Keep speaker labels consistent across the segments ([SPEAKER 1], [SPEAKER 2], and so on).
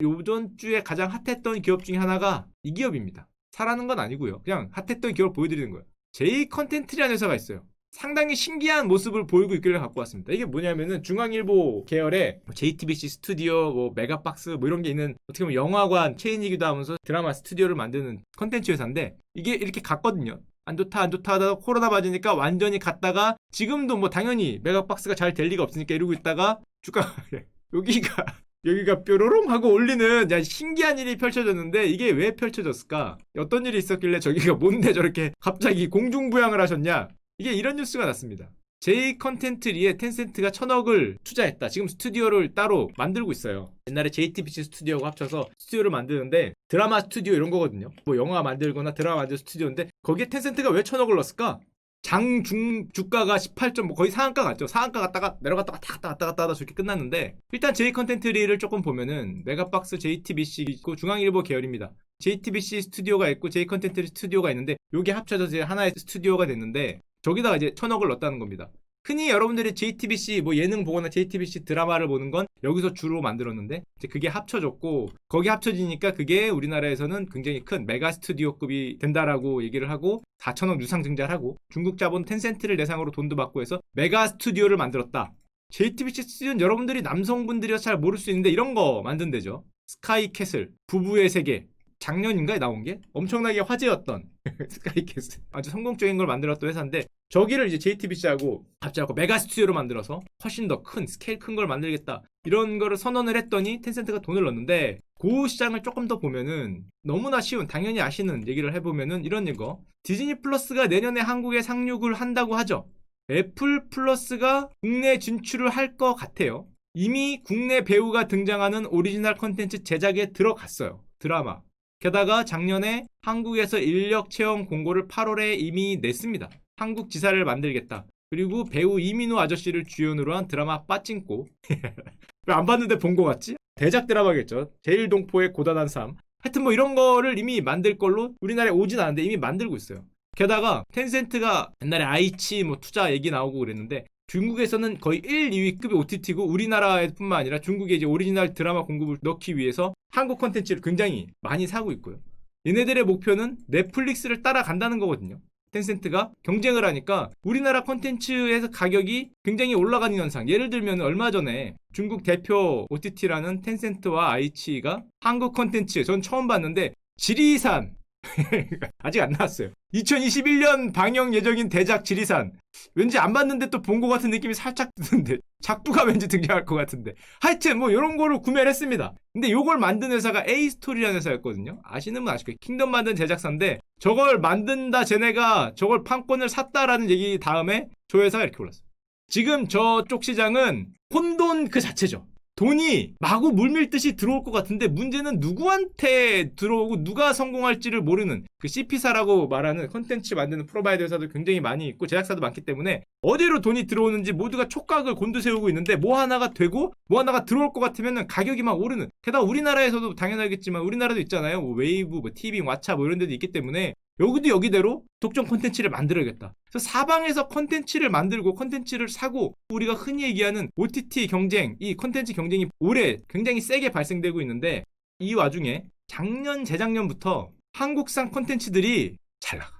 [SPEAKER 1] 요전 주에 가장 핫했던 기업 중에 하나가 이 기업입니다. 사라는 건 아니고요. 그냥 핫했던 기업을 보여드리는 거예요. J 컨텐츠라는 회사가 있어요. 상당히 신기한 모습을 보이고 있길래 갖고 왔습니다. 이게 뭐냐면은 중앙일보 계열의 뭐 JTBC 스튜디오, 뭐 메가박스 뭐 이런 게 있는 어떻게 보면 영화관 체인이기도 하면서 드라마 스튜디오를 만드는 컨텐츠 회사인데 이게 이렇게 갔거든요. 안 좋다 안 좋다 하다가 코로나 맞으니까 완전히 갔다가 지금도 뭐 당연히 메가박스가 잘 될 리가 없으니까 이러고 있다가 주가 여기가 여기가 뾰로롱 하고 올리는 야, 신기한 일이 펼쳐졌는데 이게 왜 펼쳐졌을까? 어떤 일이 있었길래 저기가 뭔데 저렇게 갑자기 공중부양을 하셨냐? 이게 이런 뉴스가 났습니다. J 컨텐츠리에 텐센트가 천억을 투자했다. 지금 스튜디오를 따로 만들고 있어요. 옛날에 JTBC 스튜디오하고 합쳐서 스튜디오를 만드는데 드라마 스튜디오 이런 거거든요. 뭐 영화 만들거나 드라마 만들 스튜디오인데 거기에 텐센트가 왜 천억을 넣었을까? 장중 주가가 18점 뭐 거의 상한가 갔죠. 상한가 갔다가 내려갔다가 다 갔다 갔다 갔다 하다 저렇게 끝났는데 일단 J 컨텐츠리를 조금 보면은 메가박스 JTBC 있고 중앙일보 계열입니다. JTBC 스튜디오가 있고 J 컨텐츠 스튜디오가 있는데 요게 합쳐져서 하나의 스튜디오가 됐는데 저기다가 이제 천억을 넣었다는 겁니다. 흔히 여러분들이 JTBC 뭐 예능 보거나 JTBC 드라마를 보는 건 여기서 주로 만들었는데 이제 그게 합쳐졌고 거기 합쳐지니까 그게 우리나라에서는 굉장히 큰 메가 스튜디오급이 된다라고 얘기를 하고 4천억 유상 증자를 하고 중국 자본 텐센트를 대상으로 돈도 받고 해서 메가 스튜디오를 만들었다. JTBC 스튜디오는 여러분들이 남성분들이라 잘 모를 수 있는데 이런 거 만든 데죠. 스카이 캐슬, 부부의 세계. 작년인가에 나온 게 엄청나게 화제였던 스카이 캐슬. 아주 성공적인 걸 만들었던 회사인데 저기를 이제 JTBC하고 합작하고 메가 스튜디오로 만들어서 훨씬 더 큰 스케일 큰 걸 만들겠다. 이런 거를 선언을 했더니 텐센트가 돈을 넣었는데 그 시장을 조금 더 보면은 너무나 쉬운 당연히 아시는 얘기를 해보면은 이런 이거. 디즈니 플러스가 내년에 한국에 상륙을 한다고 하죠. 애플 플러스가 국내 진출을 할 것 같아요. 이미 국내 배우가 등장하는 오리지널 컨텐츠 제작에 들어갔어요. 드라마. 게다가 작년에 한국에서 인력 채용 공고를 8월에 이미 냈습니다. 한국 지사를 만들겠다. 그리고 배우 이민호 아저씨를 주연으로 한 드라마 빠찡꼬. 왜 안 봤는데 본 거 같지? 대작 드라마겠죠. 제일 동포의 고단한 삶. 하여튼 뭐 이런 거를 이미 만들 걸로 우리나라에 오진 않은데 이미 만들고 있어요. 게다가 텐센트가 옛날에 아이치 뭐 투자 얘기 나오고 그랬는데 중국에서는 거의 1, 2위급의 OTT고 우리나라뿐만 아니라 중국에 이제 오리지널 드라마 공급을 넣기 위해서 한국 콘텐츠를 굉장히 많이 사고 있고요. 얘네들의 목표는 넷플릭스를 따라간다는 거거든요. 텐센트가 경쟁을 하니까 우리나라 콘텐츠에서 가격이 굉장히 올라가는 현상. 예를 들면 얼마 전에 중국 대표 OTT라는 텐센트와 아이치가 한국 콘텐츠 전 처음 봤는데 지리산 아직 안 나왔어요. 2021년 방영 예정인 대작 지리산. 왠지 안 봤는데 또 본 것 같은 느낌이 살짝 드는데. 작두가 왠지 등장할 것 같은데. 하여튼 뭐 이런 거를 구매를 했습니다. 근데 요걸 만든 회사가 A-스토리라는 회사였거든요. 아시는 분 아실 거예요. 킹덤 만든 제작사인데 저걸 만든다 쟤네가 저걸 판권을 샀다라는 얘기 다음에 저 회사가 이렇게 올랐어요. 지금 저쪽 시장은 혼돈 그 자체죠. 돈이 마구 물밀듯이 들어올 것 같은데 문제는 누구한테 들어오고 누가 성공할지를 모르는 그 CP사라고 말하는 컨텐츠 만드는 프로바이더 회사도 굉장히 많이 있고 제작사도 많기 때문에 어디로 돈이 들어오는지 모두가 촉각을 곤두세우고 있는데 뭐 하나가 되고 뭐 하나가 들어올 것 같으면 가격이 막 오르는 게다가 우리나라에서도 당연하겠지만 우리나라도 있잖아요. 뭐 웨이브, 뭐 TV, 왓챠 뭐 이런 데도 있기 때문에 여기도 여기대로 독점 콘텐츠를 만들어야겠다. 그래서 사방에서 콘텐츠를 만들고 콘텐츠를 사고 우리가 흔히 얘기하는 OTT 경쟁, 이 콘텐츠 경쟁이 올해 굉장히 세게 발생되고 있는데 이 와중에 작년, 재작년부터 한국산 콘텐츠들이 잘 나가.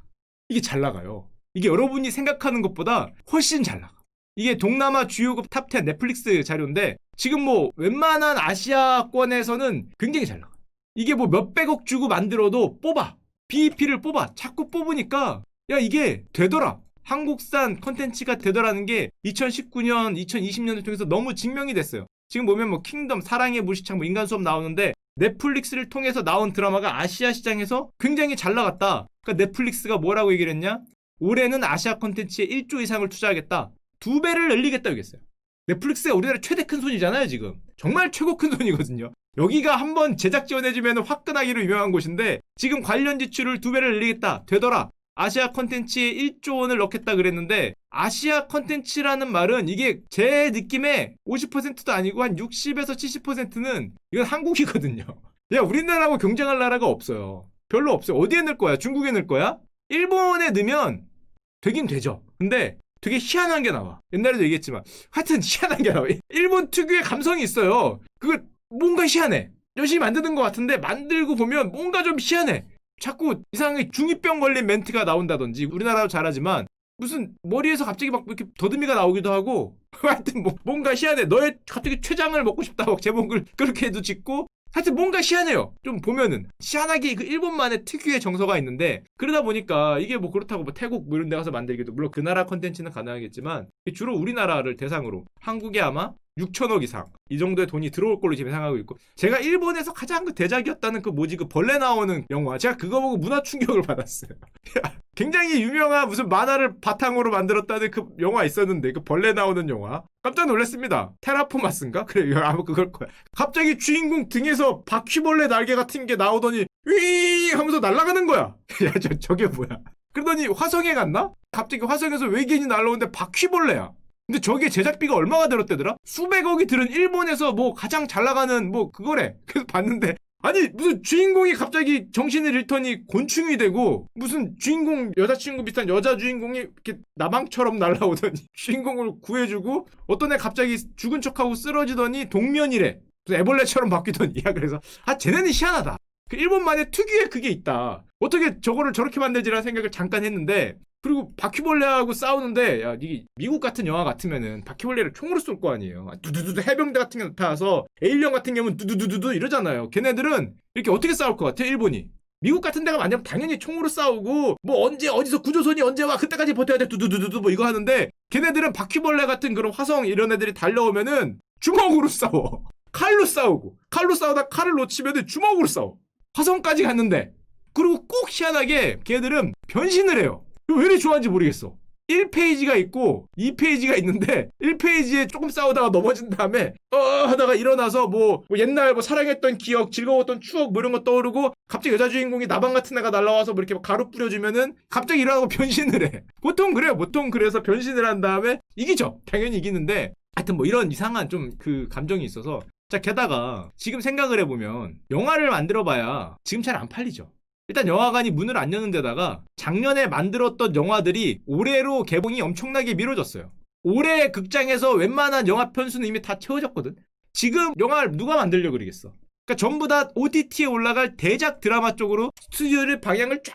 [SPEAKER 1] 이게 잘 나가요. 이게 여러분이 생각하는 것보다 훨씬 잘 나가. 이게 동남아 주요급 탑10 넷플릭스 자료인데 지금 뭐 웬만한 아시아권에서는 굉장히 잘 나가. 이게 뭐 몇백억 주고 만들어도 뽑아. BEP를 뽑아. 자꾸 뽑으니까 야 이게 되더라. 한국산 컨텐츠가 되더라는 게 2019년, 2020년을 통해서 너무 증명이 됐어요. 지금 보면 뭐 킹덤, 사랑의 무시창, 뭐 인간 수업 나오는데 넷플릭스를 통해서 나온 드라마가 아시아 시장에서 굉장히 잘 나갔다. 그러니까 넷플릭스가 뭐라고 얘기를 했냐? 올해는 아시아 컨텐츠에 1조 이상을 투자하겠다. 두 배를 늘리겠다 얘기했어요. 넷플릭스가 우리나라 최대 큰 손이잖아요, 지금. 정말 최고 큰 손이거든요. 여기가 한번 제작 지원해주면 화끈하기로 유명한 곳인데 지금 관련 지출을 두 배를 늘리겠다. 되더라. 아시아 컨텐츠에 1조 원을 넣겠다 그랬는데 아시아 컨텐츠라는 말은 이게 제 느낌에 50%도 아니고 한 60에서 70%는 이건 한국이거든요. 야, 우리나라하고 경쟁할 나라가 없어요. 별로 없어요. 어디에 넣을 거야? 중국에 넣을 거야? 일본에 넣으면 되긴 되죠. 근데 되게 희한한 게 나와. 옛날에도 얘기했지만 하여튼 희한한 게 나와. 일본 특유의 감성이 있어요. 그거 뭔가 희한해. 열심히 만드는 것 같은데 만들고 보면 뭔가 좀 희한해. 자꾸 이상하게 중이병 걸린 멘트가 나온다든지 우리나라도 잘하지만 무슨 머리에서 갑자기 막 이렇게 더듬이가 나오기도 하고 하여튼 뭐 뭔가 희한해. 너의 갑자기 췌장을 먹고 싶다고 제목을 그렇게도 짓고 하여튼 뭔가 희한해요. 좀 보면은 희한하게 그 일본만의 특유의 정서가 있는데 그러다 보니까 이게 뭐 그렇다고 뭐 태국 뭐 이런 데 가서 만들기도 물론 그 나라 컨텐츠는 가능하겠지만 주로 우리나라를 대상으로 한국에 아마 6천억 이상 이 정도의 돈이 들어올 걸로 지금 생각하고 있고 제가 일본에서 가장 그 대작이었다는 그 뭐지 그 벌레 나오는 영화 제가 그거 보고 문화 충격을 받았어요. 굉장히 유명한 무슨 만화를 바탕으로 만들었다는 그 영화 있었는데 그 벌레 나오는 영화 깜짝 놀랐습니다. 테라포마스인가? 그래 아마 그걸 거야. 갑자기 주인공 등에서 바퀴벌레 날개 같은 게 나오더니 윙 하면서 날아가는 거야. 야 저 저게 뭐야? 그러더니 화성에 갔나? 갑자기 화성에서 외계인이 날라오는데 바퀴벌레야. 근데 저게 제작비가 얼마가 들었대더라? 수백억이 들은 일본에서 뭐 가장 잘 나가는 뭐 그거래. 그래서 봤는데 아니 무슨 주인공이 갑자기 정신을 잃더니 곤충이 되고 무슨 주인공 여자친구 비슷한 여자 주인공이 이렇게 나방처럼 날라오더니 주인공을 구해주고 어떤 애 갑자기 죽은 척하고 쓰러지더니 동면이래. 애벌레처럼 바뀌더니. 야 그래서 아 쟤네는 희한하다 그 일본만의 특유의 그게 있다 어떻게 저거를 저렇게 만들지라는 생각을 잠깐 했는데 그리고 바퀴벌레하고 싸우는데 야 이게 미국 같은 영화 같으면은 바퀴벌레를 총으로 쏠 거 아니에요. 두두두두 해병대 같은 게 나타나서 에일리언 같은 경우는 두두두두두 이러잖아요. 걔네들은 이렇게 어떻게 싸울 것 같아? 일본이. 미국 같은 데가 만약면 당연히 총으로 싸우고 뭐 언제 어디서 구조선이 언제 와 그때까지 버텨야 돼 두두두두두 뭐 이거 하는데 걔네들은 바퀴벌레 같은 그런 화성 이런 애들이 달려오면은 주먹으로 싸워 칼로 싸우고 칼로 싸우다 칼을 놓치면은 주먹으로 싸워 화성까지 갔는데 그리고 꼭 희한하게 걔네들은 변신을 해요. 왜 이렇게 좋아하는지 모르겠어. 1페이지가 있고 2페이지가 있는데 1페이지에 조금 싸우다가 넘어진 다음에 어 하다가 일어나서 뭐, 뭐 옛날 뭐 사랑했던 기억 즐거웠던 추억 뭐 이런 거 떠오르고 갑자기 여자 주인공이 나방 같은 애가 날라와서 뭐 이렇게 막 가루 뿌려주면은 갑자기 일어나고 변신을 해. 보통 그래요. 보통 그래서 변신을 한 다음에 이기죠. 당연히 이기는데 하여튼 뭐 이런 이상한 좀 그 감정이 있어서 자 게다가 지금 생각을 해보면 영화를 만들어봐야 지금 잘 안 팔리죠 일단 영화관이 문을 안 여는 데다가 작년에 만들었던 영화들이 올해로 개봉이 엄청나게 미뤄졌어요. 올해 극장에서 웬만한 영화 편수는 이미 다 채워졌거든. 지금 영화를 누가 만들려고 그러겠어. 그러니까 전부 다 OTT에 올라갈 대작 드라마 쪽으로 스튜디오를 방향을 쫙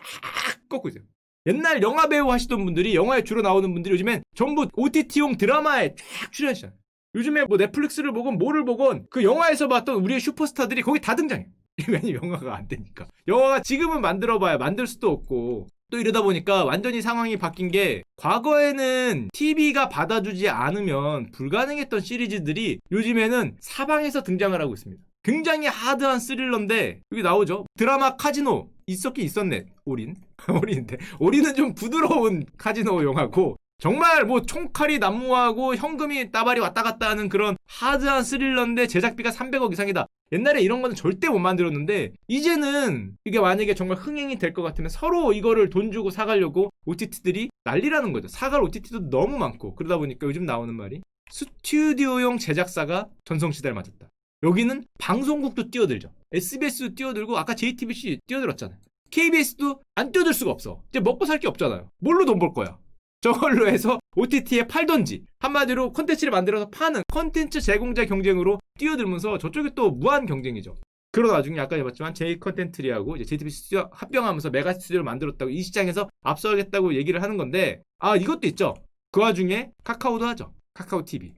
[SPEAKER 1] 꺾고 있어요. 옛날 영화 배우 하시던 분들이 영화에 주로 나오는 분들이 요즘엔 전부 OTT용 드라마에 쫙 출연하시잖아요. 요즘에 뭐 넷플릭스를 보건 뭐를 보건 그 영화에서 봤던 우리의 슈퍼스타들이 거기 다 등장해. 왜냐면 영화가 안 되니까. 영화가 지금은 만들어봐야 만들 수도 없고 또 이러다 보니까 완전히 상황이 바뀐 게 과거에는 TV가 받아주지 않으면 불가능했던 시리즈들이 요즘에는 사방에서 등장을 하고 있습니다. 굉장히 하드한 스릴러인데 여기 나오죠. 드라마 카지노 있었긴 있었네. 올인. 올인인데 올인은 좀 부드러운 카지노 영화고 정말 뭐 총칼이 난무하고 현금이 따발이 왔다 갔다 하는 그런 하드한 스릴러인데 제작비가 300억 이상이다. 옛날에 이런 거는 절대 못 만들었는데 이제는 이게 만약에 정말 흥행이 될 것 같으면 서로 이거를 돈 주고 사가려고 OTT들이 난리라는 거죠. 사갈 OTT도 너무 많고 그러다 보니까 요즘 나오는 말이 스튜디오용 제작사가 전성시대를 맞았다. 여기는 방송국도 뛰어들죠. SBS도 뛰어들고 아까 JTBC 뛰어들었잖아요. KBS도 안 뛰어들 수가 없어. 이제 먹고 살 게 없잖아요. 뭘로 돈 벌 거야? 저걸로 해서 OTT에 팔던지 한마디로 콘텐츠를 만들어서 파는 콘텐츠 제공자 경쟁으로 뛰어들면서 저쪽이 또 무한 경쟁이죠. 그러다 나중에 아까 해봤지만 J 컨텐트리하고 JTBC 스튜디오 합병하면서 메가 스튜디오를 만들었다고 이 시장에서 앞서가겠다고 얘기를 하는 건데 아 이것도 있죠. 그 와중에 카카오도 하죠. 카카오 TV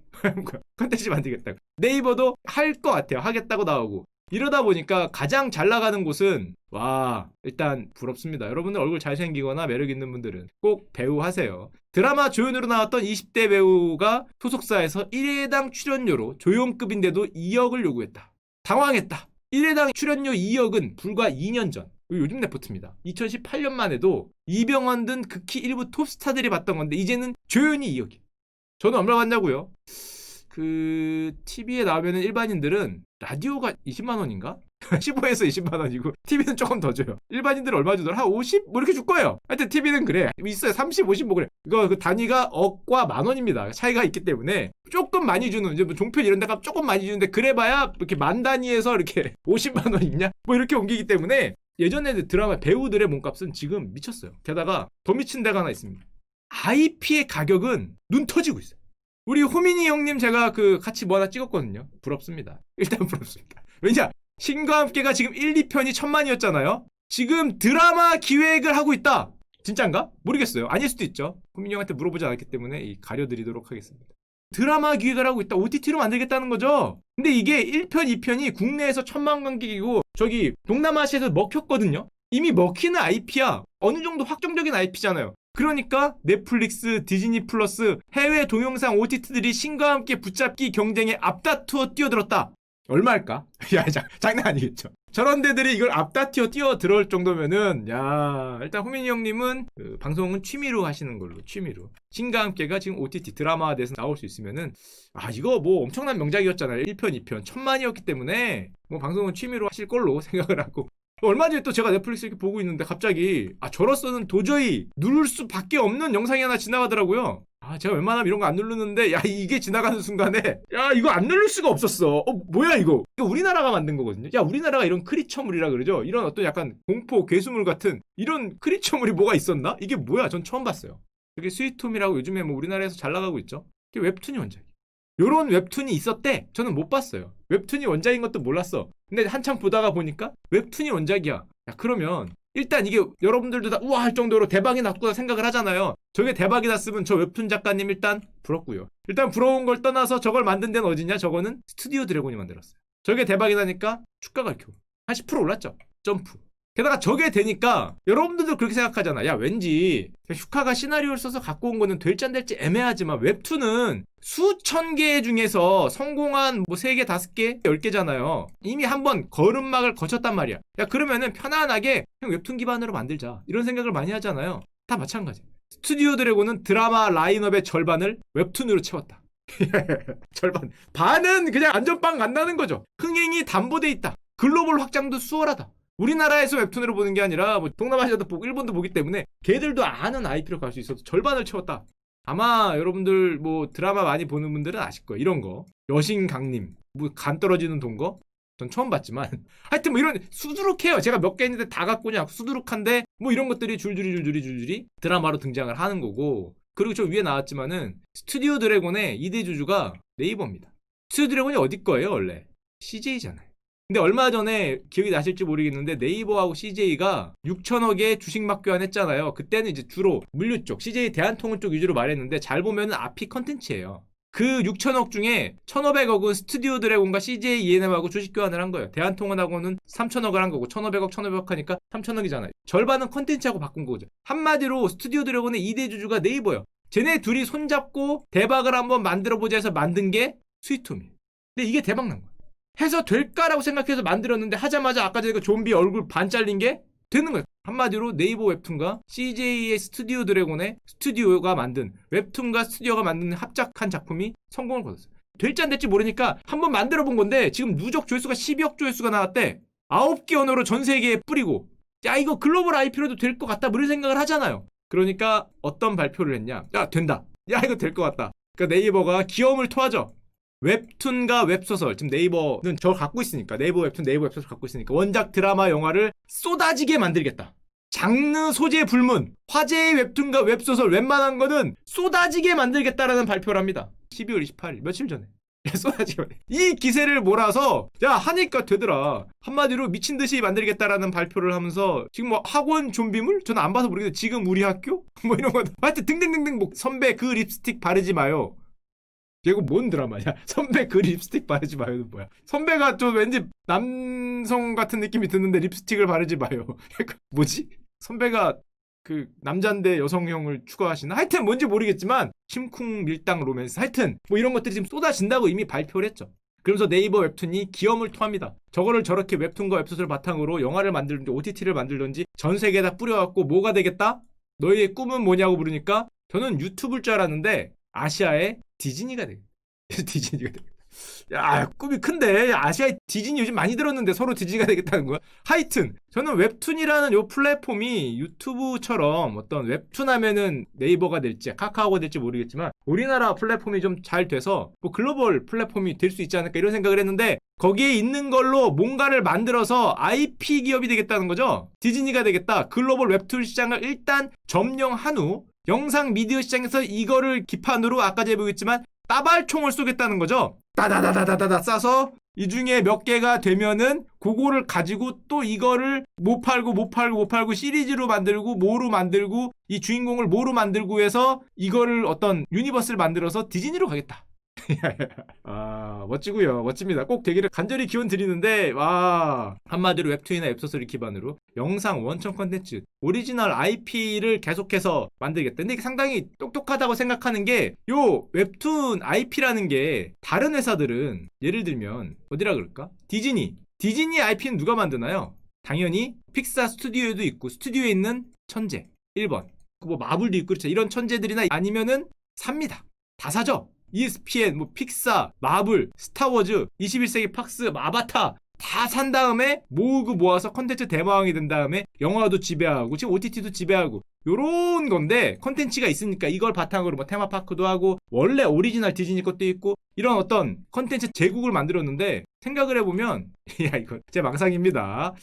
[SPEAKER 1] 컨텐츠 만들겠다고 네이버도 할 것 같아요. 하겠다고 나오고 이러다 보니까 가장 잘 나가는 곳은 와 일단 부럽습니다. 여러분들 얼굴 잘생기거나 매력 있는 분들은 꼭 배우 하세요. 드라마 조연으로 나왔던 20대 배우가 소속사에서 1회당 출연료로 조연급인데도 2억을 요구했다. 당황했다. 1회당 출연료 2억은 불과 2년 전. 요즘 레포트입니다. 2018년만 해도 이병헌 등 극히 일부 톱스타들이 봤던 건데 이제는 조연이 2억이. 저는 얼마 받냐고요? 그 TV에 나오면 일반인들은 라디오가 20만 원인가? 15에서 20만 원이고 TV는 조금 더 줘요. 일반인들은 얼마 주더라? 한 50? 뭐 이렇게 줄 거예요. 하여튼 TV는 그래. 있어요. 30, 50 뭐 그래. 이거 그 단위가 억과 만 원입니다. 차이가 있기 때문에 조금 많이 주는 이제 뭐 종편 이런 데가 조금 많이 주는데 그래봐야 이렇게 만 단위에서 이렇게 50만 원 있냐? 뭐 이렇게 옮기기 때문에 예전에 드라마 배우들의 몸값은 지금 미쳤어요. 게다가 더 미친 데가 하나 있습니다. IP의 가격은 눈 터지고 있어요. 우리 호민이 형님 제가 그 같이 뭐 하나 찍었거든요. 부럽습니다. 일단 부럽습니다. 왜냐? 신과 함께가 지금 1, 2편이 천만이었잖아요. 지금 드라마 기획을 하고 있다. 진짠가? 모르겠어요. 아닐 수도 있죠. 국민이 형한테 물어보지 않았기 때문에 이 가려드리도록 하겠습니다. 드라마 기획을 하고 있다. OTT로 만들겠다는 거죠. 근데 이게 1편, 2편이 국내에서 천만 관객이고 저기 동남아시아에서 먹혔거든요. 이미 먹히는 IP야. 어느 정도 확정적인 IP잖아요. 그러니까 넷플릭스, 디즈니 플러스, 해외 동영상 OTT들이 신과 함께 붙잡기 경쟁에 앞다투어 뛰어들었다. 얼마일까? 야, 자, 장난 아니겠죠. 저런 데들이 이걸 앞다투어 뛰어들어올 정도면은, 야, 일단 호민이 형님은 그 방송은 취미로 하시는 걸로, 취미로. 신과 함께가 지금 OTT 드라마에 대해서 나올 수 있으면은, 아, 이거 뭐 엄청난 명작이었잖아요. 1편, 2편. 천만이었기 때문에, 뭐 방송은 취미로 하실 걸로 생각을 하고. 얼마 전에 또 제가 넷플릭스 이렇게 보고 있는데 갑자기 아 저로서는 도저히 누를 수밖에 없는 영상이 하나 지나가더라고요. 아 제가 웬만하면 이런 거 안 누르는데 야 이게 지나가는 순간에 야 이거 안 누를 수가 없었어. 어 뭐야 이거? 이거 우리나라가 만든 거거든요. 야 우리나라가 이런 크리처물이라 그러죠. 이런 어떤 약간 공포 괴수물 같은 이런 크리처물이 뭐가 있었나? 이게 뭐야? 전 처음 봤어요. 그게 스위트홈이라고 요즘에 뭐 우리나라에서 잘 나가고 있죠. 이게 웹툰이 원작. 요런 웹툰이 있었대. 저는 못 봤어요. 웹툰이 원작인 것도 몰랐어. 근데 한참 보다가 보니까 웹툰이 원작이야. 야, 그러면 일단 이게 여러분들도 다 우와 할 정도로 대박이 났구나 생각을 하잖아요. 저게 대박이 났으면 저 웹툰 작가님 일단 부럽고요. 일단 부러운 걸 떠나서 저걸 만든 데는 어디냐? 저거는 스튜디오 드래곤이 만들었어요. 저게 대박이 나니까 주가가 한10% 올랐죠. 점프. 게다가 저게 되니까 여러분들도 그렇게 생각하잖아. 야 왠지 슈카가 시나리오를 써서 갖고 온 거는 될지 안 될지 애매하지만 웹툰은 수천 개 중에서 성공한 뭐 3개, 5개, 10개잖아요. 이미 한번 걸음막을 거쳤단 말이야. 야 그러면은 편안하게 그냥 웹툰 기반으로 만들자. 이런 생각을 많이 하잖아요. 다 마찬가지. 스튜디오 드래곤은 드라마 라인업의 절반을 웹툰으로 채웠다. 절반. 반은 그냥 안전빵 간다는 거죠. 흥행이 담보돼 있다. 글로벌 확장도 수월하다. 우리나라에서 웹툰으로 보는 게 아니라 뭐 동남아시아도 보고 일본도 보기 때문에 걔들도 아는 IP로 갈 수 있어서 절반을 채웠다. 아마 여러분들 뭐 드라마 많이 보는 분들은 아실 거예요. 이런 거. 여신 강림. 뭐 간 떨어지는 동거? 전 처음 봤지만 하여튼 뭐 이런 수두룩해요. 제가 몇 개 있는데 다 갖고 그냥 수두룩한데 뭐 이런 것들이 줄줄이 줄줄이 줄줄이 드라마로 등장을 하는 거고 그리고 저 위에 나왔지만은 스튜디오 드래곤의 2대 주주가 네이버입니다. 스튜디오 드래곤이 어디 거예요 원래? CJ잖아요. 근데 얼마 전에 기억이 나실지 모르겠는데 네이버하고 CJ가 6천억의 주식 맞교환했잖아요. 그때는 이제 주로 물류 쪽, CJ 대한통운 쪽 위주로 말했는데 잘 보면 앞이 컨텐츠예요. 그 6천억 중에 1,500억은 스튜디오 드래곤과 CJ ENM하고 주식 교환을 한 거예요. 대한통운하고는 3천억을 한 거고 1,500억, 1,500억 하니까 3천억이잖아요. 절반은 컨텐츠하고 바꾼 거죠. 한마디로 스튜디오 드래곤의 2대 주주가 네이버예요. 쟤네 둘이 손잡고 대박을 한번 만들어 보자 해서 만든 게 스위트홈이에요. 근데 이게 대박 난 거예요. 해서 될까라고 생각해서 만들었는데 하자마자 아까 전에 그 좀비 얼굴 반 잘린 게 되는 거예요. 한마디로 네이버 웹툰과 CJ의 스튜디오 드래곤의 스튜디오가 만든 웹툰과 스튜디오가 만든 합작한 작품이 성공을 거뒀어요. 될지 안 될지 모르니까 한번 만들어 본 건데 지금 누적 조회수가 12억 조회수가 나왔대. 9개 언어로 전 세계에 뿌리고 야 이거 글로벌 IP로도 될 것 같다 뭐 이런 생각을 하잖아요. 그러니까 어떤 발표를 했냐? 야 된다. 야 이거 될 것 같다. 그러니까 네이버가 기염을 토하죠. 웹툰과 웹소설. 지금 네이버는 저걸 갖고 있으니까 네이버 웹툰 네이버 웹소설 갖고 있으니까 원작 드라마 영화를 쏟아지게 만들겠다. 장르 소재 불문 화제의 웹툰과 웹소설 웬만한 거는 쏟아지게 만들겠다라는 발표를 합니다. 12월 28일 며칠 전에. 쏟아지게 이 기세를 몰아서 야 하니까 되더라. 한마디로 미친 듯이 만들겠다라는 발표를 하면서 지금 뭐 학원 좀비물? 저는 안 봐서 모르겠는데 지금 우리 학교? 뭐 이런 거. 하여튼 등등등등 뭐 선배 그 립스틱 바르지 마요 이거 뭔 드라마냐? 선배 그 립스틱 바르지 마요는 뭐야? 선배가 좀 왠지 남성 같은 느낌이 드는데 립스틱을 바르지 마요. 뭐지? 선배가 그 남잔데 여성형을 추구하시나? 하여튼 뭔지 모르겠지만 심쿵 밀당 로맨스 하여튼 뭐 이런 것들이 지금 쏟아진다고 이미 발표를 했죠. 그러면서 네이버 웹툰이 기염을 토합니다. 저거를 저렇게 웹툰과 웹소설 바탕으로 영화를 만들든지 OTT를 만들든지 전 세계에다 뿌려갖고 뭐가 되겠다? 너희의 꿈은 뭐냐고 물으니까 저는 유튜브일 줄 알았는데 아시아의 디즈니가 되겠다. 디즈니가 되겠다. 야, 꿈이 큰데. 아시아의 디즈니 요즘 많이 들었는데 서로 디즈니가 되겠다는 거야? 하여튼, 저는 웹툰이라는 요 플랫폼이 유튜브처럼 어떤 웹툰 하면은 네이버가 될지 카카오가 될지 모르겠지만 우리나라 플랫폼이 좀 잘 돼서 뭐 글로벌 플랫폼이 될 수 있지 않을까 이런 생각을 했는데 거기에 있는 걸로 뭔가를 만들어서 IP 기업이 되겠다는 거죠. 디즈니가 되겠다. 글로벌 웹툰 시장을 일단 점령한 후 영상 미디어 시장에서 이거를 기판으로 아까 제가 보겠지만 따발총을 쏘겠다는 거죠. 따다다다다다 쏴서 이 중에 몇 개가 되면은 그거를 가지고 또 이거를 못 팔고 못 팔고 못 팔고 시리즈로 만들고 뭐로 만들고 이 주인공을 뭐로 만들고 해서 이거를 어떤 유니버스를 만들어서 디즈니로 가겠다. 아 멋지고요. 멋집니다. 꼭 되기를 간절히 기원 드리는데 와. 한마디로 웹툰이나 웹소설 기반으로 영상 원천 컨텐츠 오리지널 IP를 계속해서 만들겠다. 근데 이게 상당히 똑똑하다고 생각하는 게 요 웹툰 IP라는 게 다른 회사들은 예를 들면 어디라 그럴까? 디즈니. 디즈니 IP는 누가 만드나요? 당연히 픽사 스튜디오에도 있고 스튜디오에 있는 천재. 1번. 뭐 마블도 있고 그렇죠. 이런 천재들이나 아니면은 삽니다. 다 사죠 ESPN, 뭐 픽사, 마블, 스타워즈, 21세기 팍스, 아바타 다 산 다음에 모으고 모아서 컨텐츠 대마왕이 된 다음에 영화도 지배하고 지금 OTT도 지배하고 요런 건데 컨텐츠가 있으니까 이걸 바탕으로 뭐 테마파크도 하고 원래 오리지널 디즈니 것도 있고 이런 어떤 컨텐츠 제국을 만들었는데 생각을 해보면 야 이거 제 망상입니다.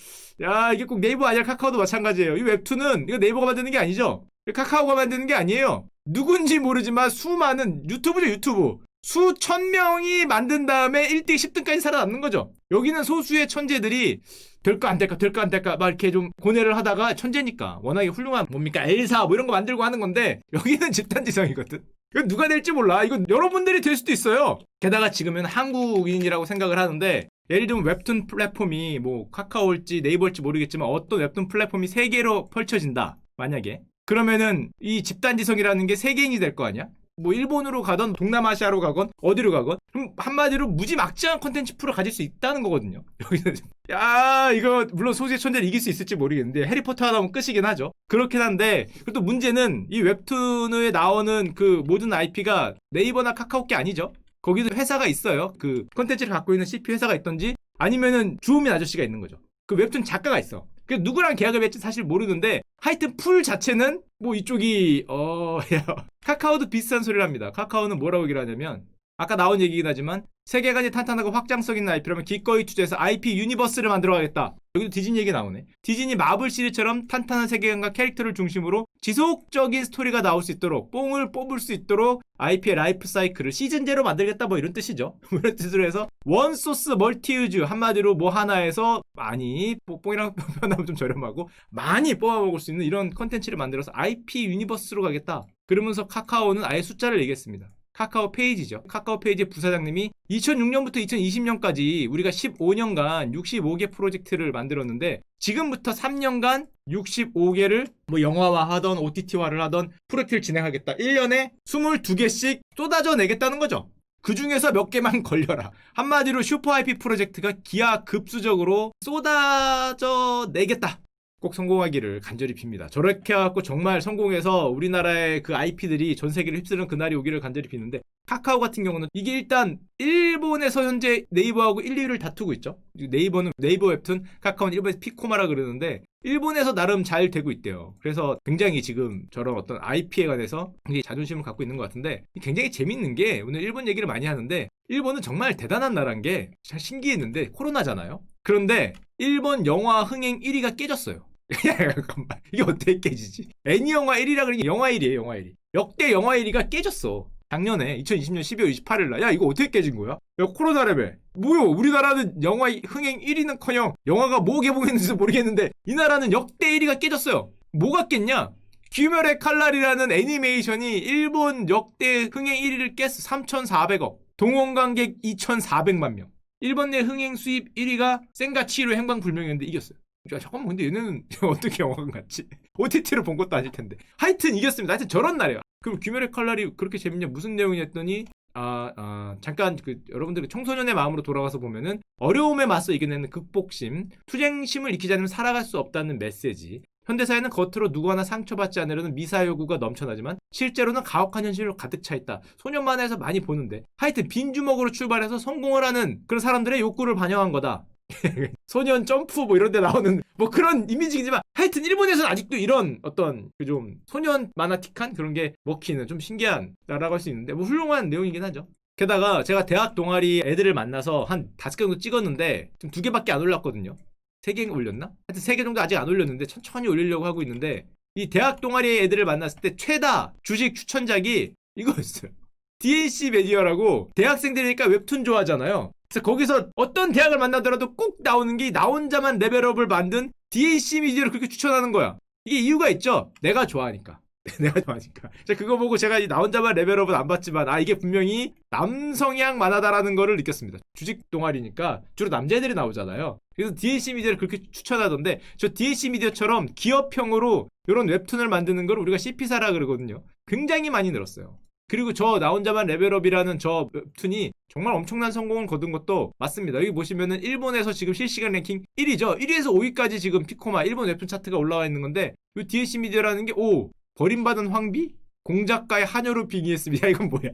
[SPEAKER 1] 야 이게 꼭 네이버 아니라 카카오도 마찬가지예요. 이 웹툰은 이거 네이버가 만드는 게 아니죠? 카카오가 만드는 게 아니에요 누군지 모르지만 수많은 유튜브죠 유튜브. 수천 명이 만든 다음에 1등 10등까지 살아남는 거죠. 여기는 소수의 천재들이 될까 안 될까 될까 안 될까 막 이렇게 좀 고뇌를 하다가 천재니까 워낙에 훌륭한 뭡니까 엘사 뭐 이런 거 만들고 하는 건데 여기는 집단 지성이거든. 이건 누가 될지 몰라. 이건 여러분들이 될 수도 있어요. 게다가 지금은 한국인이라고 생각을 하는데 예를 들면 웹툰 플랫폼이 뭐 카카오일지 네이버일지 모르겠지만 어떤 웹툰 플랫폼이 세 개로 펼쳐진다 만약에 그러면은 이 집단지성이라는 게 세계인이 될 거 아니야? 뭐 일본으로 가건 동남아시아로 가건 어디로 가건 한마디로 무지막지한 컨텐츠 풀을 가질 수 있다는 거거든요. 여기는 야 이거 물론 소수의 천재를 이길 수 있을지 모르겠는데 해리포터 하다 보면 끝이긴 하죠. 그렇긴 한데 그리고 또 문제는 이 웹툰에 나오는 그 모든 IP가 네이버나 카카오 게 아니죠. 거기도 회사가 있어요. 그 컨텐츠를 갖고 있는 CP 회사가 있던지 아니면은 주호민 아저씨가 있는 거죠. 그 웹툰 작가가 있어. 그 누구랑 계약을 맺지 사실 모르는데 하여튼 풀 자체는 뭐 이쪽이 어 야, 카카오도 비슷한 소리를 합니다. 카카오는 뭐라고 얘기를 하냐면 아까 나온 얘기긴 하지만 세계관이 탄탄하고 확장성 있는 IP라면 기꺼이 투자해서 IP 유니버스를 만들어가겠다. 여기도 디즈니 얘기 나오네. 디즈니 마블 시리즈처럼 탄탄한 세계관과 캐릭터를 중심으로 지속적인 스토리가 나올 수 있도록 뽕을 뽑을 수 있도록 IP의 라이프 사이클을 시즌제로 만들겠다 뭐 이런 뜻이죠. 뭐 이런 뜻으로 해서 원 소스 멀티 유즈 한마디로 뭐 하나에서 많이 뭐 뽕이랑 표현하면 좀 저렴하고 많이 뽑아먹을 수 있는 이런 컨텐츠를 만들어서 IP 유니버스로 가겠다. 그러면서 카카오는 아예 숫자를 얘기했습니다. 카카오 페이지죠. 카카오 페이지 부사장님이 2006년부터 2020년까지 우리가 15년간 65개 프로젝트를 만들었는데 지금부터 3년간 65개를 뭐 영화화 하던 OTT화를 하던 프로젝트를 진행하겠다. 1년에 22개씩 쏟아져 내겠다는 거죠. 그 중에서 몇 개만 걸려라. 한마디로 슈퍼 IP 프로젝트가 기하급수적으로 쏟아져 내겠다. 꼭 성공하기를 간절히 빕니다. 저렇게 해갖고 정말 성공해서 우리나라의 그 IP들이 전 세계를 휩쓰는 그날이 오기를 간절히 비는데 카카오 같은 경우는 이게 일단 일본에서 현재 네이버하고 1, 2위를 다투고 있죠. 네이버는 네이버 웹툰, 카카오는 일본에서 피코마라 그러는데 일본에서 나름 잘 되고 있대요. 그래서 굉장히 지금 저런 어떤 IP에 관해서 굉장히 자존심을 갖고 있는 것 같은데 굉장히 재밌는 게 오늘 일본 얘기를 많이 하는데 일본은 정말 대단한 나라인 게 잘 신기했는데 코로나잖아요. 그런데 일본 영화 흥행 1위가 깨졌어요. 야, 잠깐만. 이게 어떻게 깨지지? 애니 영화 1위라 그러니 영화 1위에요, 영화 1위. 역대 영화 1위가 깨졌어. 작년에 2020년 12월 28일 날. 야, 이거 어떻게 깨진 거야? 야, 코로나래며. 뭐요? 우리나라는 영화 흥행 1위는 커녕 영화가 뭐 개봉했는지도 모르겠는데 이 나라는 역대 1위가 깨졌어요. 뭐가 깼냐? 귀멸의 칼날이라는 애니메이션이 일본 역대 흥행 1위를 깼어. 3,400억. 동원 관객 2,400만 명. 일본 내 흥행 수입 1위가 센가치로 행방불명이었는데 이겼어요. 야, 잠깐만, 근데 얘네는 어떻게 영화관 갔지? OTT로 본 것도 아닐 텐데. 하여튼 이겼습니다. 하여튼 저런 날이에요. 그럼 귀멸의 칼날이 그렇게 재밌냐? 무슨 내용이었더니, 아, 아, 잠깐, 그, 여러분들 청소년의 마음으로 돌아가서 보면은, 어려움에 맞서 이겨내는 극복심, 투쟁심을 익히지 않으면 살아갈 수 없다는 메시지, 현대사회는 겉으로 누구 하나 상처받지 않으려는 미사 요구가 넘쳐나지만 실제로는 가혹한 현실로 가득 차 있다. 소년 만화에서 많이 보는데 하여튼 빈 주먹으로 출발해서 성공을 하는 그런 사람들의 욕구를 반영한 거다. 소년 점프 뭐 이런 데 나오는 뭐 그런 이미지이지만 하여튼 일본에서는 아직도 이런 어떤 그 좀 소년 만화틱한 그런 게 먹히는 좀 신기한 나라고 할 수 있는데 뭐 훌륭한 내용이긴 하죠. 게다가 제가 대학 동아리 애들을 만나서 한 다섯 개 정도 찍었는데 지금 두 개밖에 안 올랐거든요. 세 개 올렸나? 하여튼 세 개 정도 아직 안 올렸는데 천천히 올리려고 하고 있는데 이 대학 동아리 애들을 만났을 때 최다 주식 추천작이 이거였어요. DNC 메디어라고 대학생들이니까 웹툰 좋아하잖아요. 그래서 거기서 어떤 대학을 만나더라도 꼭 나오는 게 나 혼자만 레벨업을 만든 DAC 미디어를 그렇게 추천하는 거야. 이게 이유가 있죠. 내가 좋아하니까. 내가 좋아하니까. 자, 그거 보고 제가 이나 혼자만 레벨업은 안 봤지만, 아, 이게 분명히 남성향 만화다라는 거를 느꼈습니다. 주직 동아리니까 주로 남자애들이 나오잖아요. 그래서 DAC 미디어를 그렇게 추천하던데, 저 DAC 미디어처럼 기업형으로 이런 웹툰을 만드는 걸 우리가 CP사라 그러거든요. 굉장히 많이 늘었어요. 그리고 저 나 혼자만 레벨업이라는 저 웹툰이 정말 엄청난 성공을 거둔 것도 맞습니다. 여기 보시면은 일본에서 지금 실시간 랭킹 1위죠. 1위에서 5위까지 지금 피코마 일본 웹툰 차트가 올라와 있는 건데 이 DLC 미디어라는 게 오 버림받은 황비? 공작가의 한여로 빙의했습니다. 야, 이건 뭐야?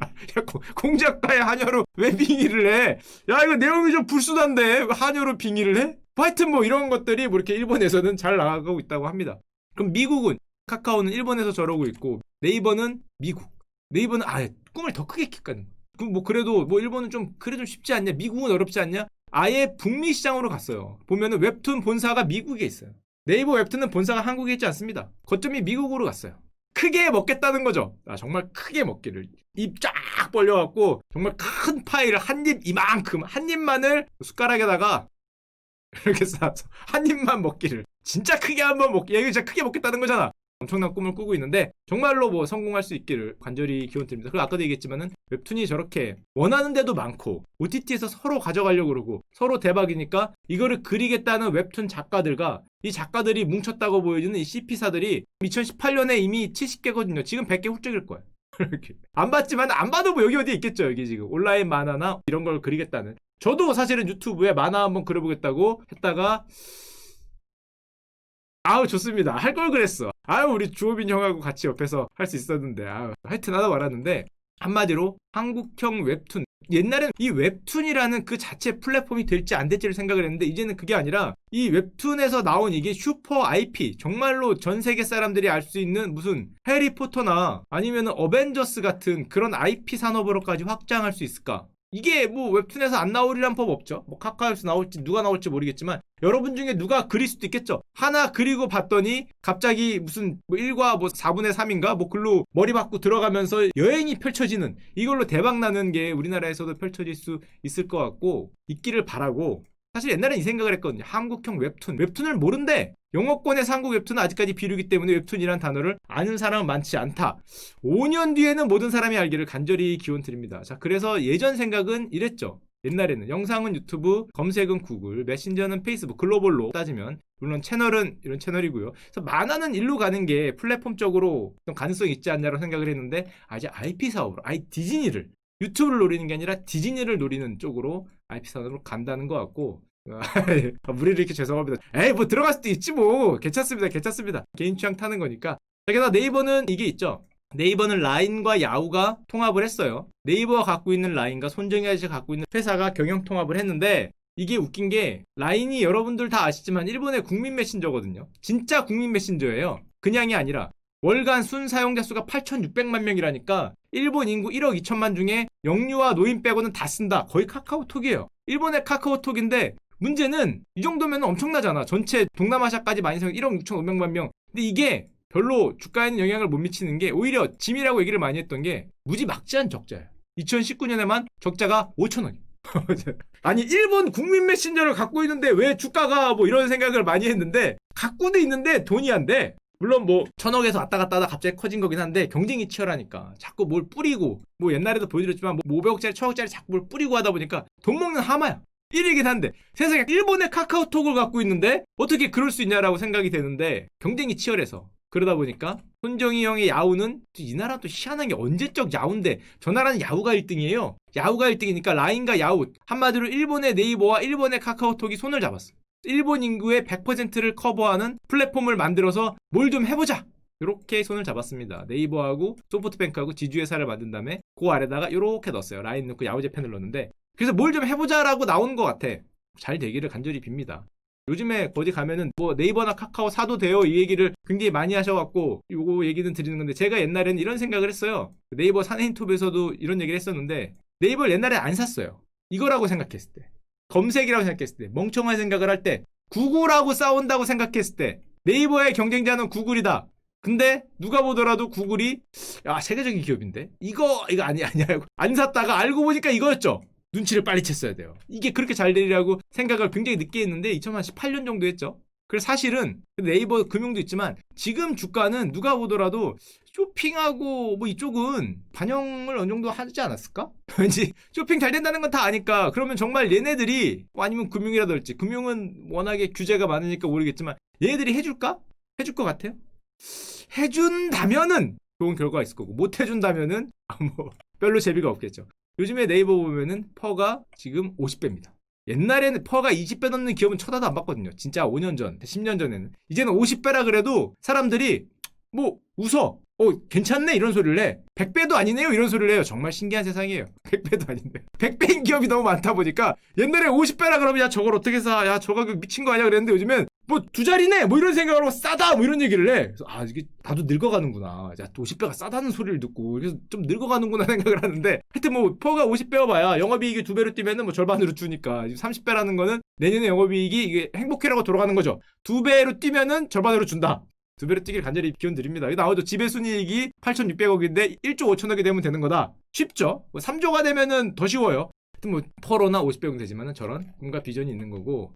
[SPEAKER 1] 공작가의 한여로 왜 빙의를 해? 야, 이거 내용이 좀 불순한데 한여로 빙의를 해? 하여튼 뭐 이런 것들이 뭐 이렇게 일본에서는 잘 나가고 있다고 합니다. 그럼 미국은 카카오는 일본에서 저러고 있고 네이버는 미국. 네이버는 아예 꿈을 더 크게 키까는. 그럼 뭐 그래도 뭐 일본은 좀 그래 좀 쉽지 않냐? 미국은 어렵지 않냐? 아예 북미 시장으로 갔어요. 보면은 웹툰 본사가 미국에 있어요. 네이버 웹툰은 본사가 한국에 있지 않습니다. 거점이 미국으로 갔어요. 크게 먹겠다는 거죠. 아, 정말 크게 먹기를. 입 쫙 벌려갖고 정말 큰 파이를 한 입 이만큼 한 입만을 숟가락에다가 이렇게 싸서 한 입만 먹기를. 진짜 크게 한번 먹기. 야, 이거 진짜 크게 먹겠다는 거잖아. 엄청난 꿈을 꾸고 있는데 정말로 뭐 성공할 수 있기를 간절히 기원드립니다. 그리고 아까도 얘기했지만은 웹툰이 저렇게 원하는 데도 많고 OTT에서 서로 가져가려고 그러고 서로 대박이니까 이거를 그리겠다는 웹툰 작가들과 이 작가들이 뭉쳤다고 보여지는 이 CP사들이 2018년에 이미 70개거든요. 지금 100개 훌쩍일 거예요. 안 봤지만 안 봐도 뭐 여기 어디 있겠죠. 여기 지금 온라인 만화나 이런 걸 그리겠다는. 저도 사실은 유튜브에 만화 한번 그려보겠다고 했다가 아우 좋습니다. 할 걸 그랬어. 아유 우리 주호빈 형하고 같이 옆에서 할 수 있었는데 아유 하여튼 하다 말았는데 한마디로 한국형 웹툰 옛날엔 이 웹툰이라는 그 자체 플랫폼이 될지 안 될지를 생각을 했는데 이제는 그게 아니라 이 웹툰에서 나온 이게 슈퍼 IP 정말로 전 세계 사람들이 알 수 있는 무슨 해리포터나 아니면 어벤져스 같은 그런 IP 산업으로까지 확장할 수 있을까? 이게 뭐 웹툰에서 안 나오리란 법 없죠. 뭐 카카오에서 나올지 누가 나올지 모르겠지만 여러분 중에 누가 그릴 수도 있겠죠. 하나 그리고 봤더니 갑자기 무슨 뭐 1과 뭐 4분의 3인가 뭐 글로 머리 받고 들어가면서 여행이 펼쳐지는 이걸로 대박 나는 게 우리나라에서도 펼쳐질 수 있을 것 같고 있기를 바라고 사실 옛날엔 이 생각을 했거든요. 한국형 웹툰. 웹툰을 모른대. 영어권에서 한국 웹툰은 아직까지 비류기 때문에 웹툰이란 단어를 아는 사람은 많지 않다. 5년 뒤에는 모든 사람이 알기를 간절히 기원 드립니다. 자, 그래서 예전 생각은 이랬죠. 옛날에는 영상은 유튜브, 검색은 구글, 메신저는 페이스북, 글로벌로 따지면 물론 채널은 이런 채널이고요. 그래서 만화는 일로 가는 게 플랫폼적으로 좀 가능성이 있지 않냐고 생각을 했는데 아 이제 IP 사업으로, 아이 디즈니를 유튜브를 노리는 게 아니라 디즈니를 노리는 쪽으로 IP 사업으로 간다는 것 같고 아, 무리를 이렇게 죄송합니다. 에이 뭐 들어갈 수도 있지 뭐 괜찮습니다, 괜찮습니다. 개인 취향 타는 거니까. 자, 게다가 네이버는 이게 있죠. 네이버는 라인과 야후가 통합을 했어요. 네이버가 갖고 있는 라인과 손정희 아저씨가 갖고 있는 회사가 경영 통합을 했는데 이게 웃긴 게 라인이 여러분들 다 아시지만 일본의 국민 메신저거든요. 진짜 국민 메신저예요. 그냥이 아니라 월간 순 사용자 수가 8,600만 명이라니까 일본 인구 1억 2천만 중에 영유아 노인 빼고는 다 쓴다. 거의 카카오톡이에요. 일본의 카카오톡인데 문제는 이 정도면 엄청나잖아. 전체 동남아시아까지 많이 사용 1억 6,500만 명. 근데 이게 별로 주가에는 영향을 못 미치는 게 오히려 짐이라고 얘기를 많이 했던 게 무지막지한 적자예요. 2019년에만 적자가 5천 원이에요. 아니 일본 국민 메신저를 갖고 있는데 왜 주가가 뭐 이런 생각을 많이 했는데 갖고도 있는데 돈이 안 돼. 물론 뭐 천억에서 왔다 갔다 하다 갑자기 커진 거긴 한데 경쟁이 치열하니까 자꾸 뭘 뿌리고 뭐 옛날에도 보여드렸지만 뭐 500억짜리 1000억짜리 자꾸 뭘 뿌리고 하다 보니까 돈 먹는 하마야. 1이긴 한데 세상에 일본의 카카오톡을 갖고 있는데 어떻게 그럴 수 있냐라고 생각이 되는데 경쟁이 치열해서 그러다 보니까 손정희 형의 야후는 또이 나라 또 희한한 게 언제적 야후인데 저 나라는 야후가 1등이에요. 야후가 1등이니까 라인과 야후 한마디로 일본의 네이버와 일본의 카카오톡이 손을 잡았어. 일본 인구의 100%를 커버하는 플랫폼을 만들어서 뭘 좀 해보자. 이렇게 손을 잡았습니다. 네이버하고 소프트뱅크하고 지주회사를 만든 다음에 그 아래다가 이렇게 넣었어요. 라인 넣고 야후 재팬을 넣었는데 그래서 뭘 좀 해보자라고 나오는 것 같아. 잘 되기를 간절히 빕니다. 요즘에 어디 가면은 뭐 네이버나 카카오 사도 돼요 이 얘기를 굉장히 많이 하셔갖고 요거 얘기는 드리는 건데 제가 옛날에는 이런 생각을 했어요. 네이버 사내인톱에서도 이런 얘기를 했었는데 네이버를 옛날에 안 샀어요. 이거라고 생각했을 때 검색이라고 생각했을 때 멍청한 생각을 할 때 구글하고 싸운다고 생각했을 때 네이버의 경쟁자는 구글이다. 근데 누가 보더라도 구글이 야 세계적인 기업인데 이거 이거 아니 아니야 안 샀다가 알고 보니까 이거였죠. 눈치를 빨리 챘어야 돼요. 이게 그렇게 잘 되리라고 생각을 굉장히 늦게 했는데 2018년 정도 했죠. 그래서 사실은 네이버 금융도 있지만 지금 주가는 누가 보더라도 쇼핑하고 뭐 이쪽은 반영을 어느 정도 하지 않았을까? 왠지 쇼핑 잘 된다는 건 다 아니까 그러면 정말 얘네들이 뭐 아니면 금융이라든지 금융은 워낙에 규제가 많으니까 모르겠지만 얘네들이 해줄까? 해줄 것 같아요? 해준다면은 좋은 결과가 있을 거고 못 해준다면은 아, 뭐 별로 재미가 없겠죠. 요즘에 네이버 보면은 퍼가 지금 50배입니다. 옛날에는 퍼가 20배 넘는 기업은 쳐다도 안 봤거든요. 진짜 5년 전, 10년 전에는. 이제는 50배라 그래도 사람들이 뭐 웃어. 어, 괜찮네 이런 소리를 해. 100배도 아니네요 이런 소리를 해요. 정말 신기한 세상이에요. 100배도 아닌데. 100배인 기업이 너무 많다 보니까 옛날에 50배라 그러면 야 저걸 어떻게 사? 야 저 가격 미친 거 아니야 그랬는데 요즘엔 뭐 두 자리네 뭐 이런 생각으로 싸다 뭐 이런 얘기를 해. 그래서 아 이게 나도 늙어가는구나. 야 50배가 싸다는 소리를 듣고 그래서 좀 늙어가는구나 생각을 하는데 하여튼 뭐 퍼가 50배가 봐야 영업이익이 두 배로 뛰면은 뭐 절반으로 주니까 30배라는 거는 내년에 영업이익이 이게 행복해라고 돌아가는 거죠. 두 배로 뛰면은 절반으로 준다. 두 배로 뛰길 간절히 기원 드립니다. 여기 나오죠. 지배순이익이 8,600억인데 1조 5천억이 되면 되는 거다. 쉽죠? 3조가 되면은 더 쉬워요. 하여튼 뭐 퍼로나 50배용 되지만은 저런 꿈과 비전이 있는 거고